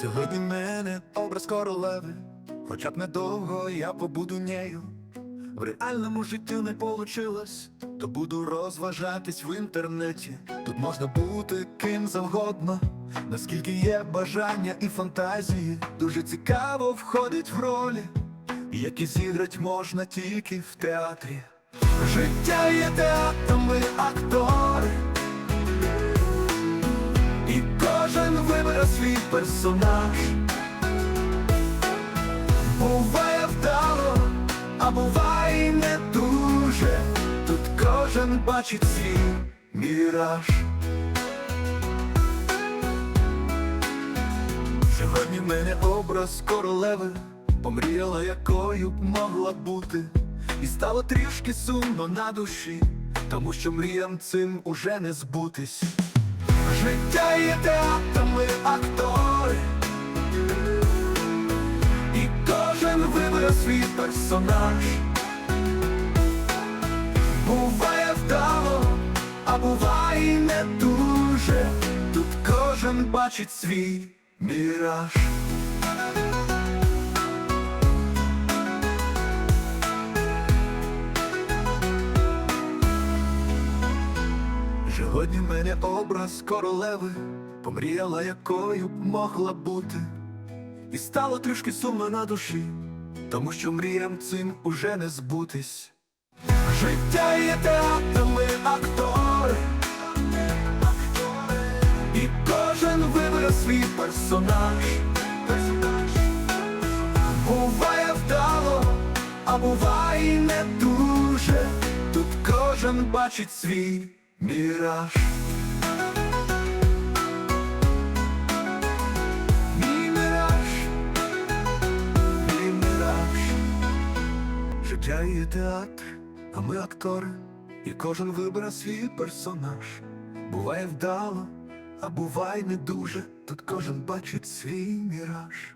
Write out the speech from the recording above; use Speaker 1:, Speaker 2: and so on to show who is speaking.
Speaker 1: Сьогодні мене образ королеви, хоча б недовго я побуду нею. В реальному житті не получилось, то буду розважатись в інтернеті. Тут можна бути ким завгодно, наскільки є бажання і фантазії. Дуже цікаво входить в ролі, які зіграть можна тільки в театрі. Життя є театром, ми актори. Свій персонаж. Буває вдало, а буває не дуже. Тут кожен бачить свій міраж. Сьогодні мене образ королеви, помріяла, якою б могла бути. І стало трішки сумно на душі, тому що мріям цим уже не збутись. Життя є театром, ми актори, і кожен вибере свій персонаж. Буває вдало, а буває не дуже. Тут кожен бачить свій міраж. Сьогодні в мене образ королеви, помріяла, якою б могла бути. І стало трішки сумно на душі, тому що мріям цим уже не збутись. Життя є театром, ми актори, і кожен вибере свій персонаж. Буває вдало, а буває не дуже. Тут кожен бачить свій міраж. Мій міраж, міраж. Життя є театр, а ми актори, і кожен вибере свій персонаж. Буває вдало, а буває не дуже. Тут кожен бачить свій міраж.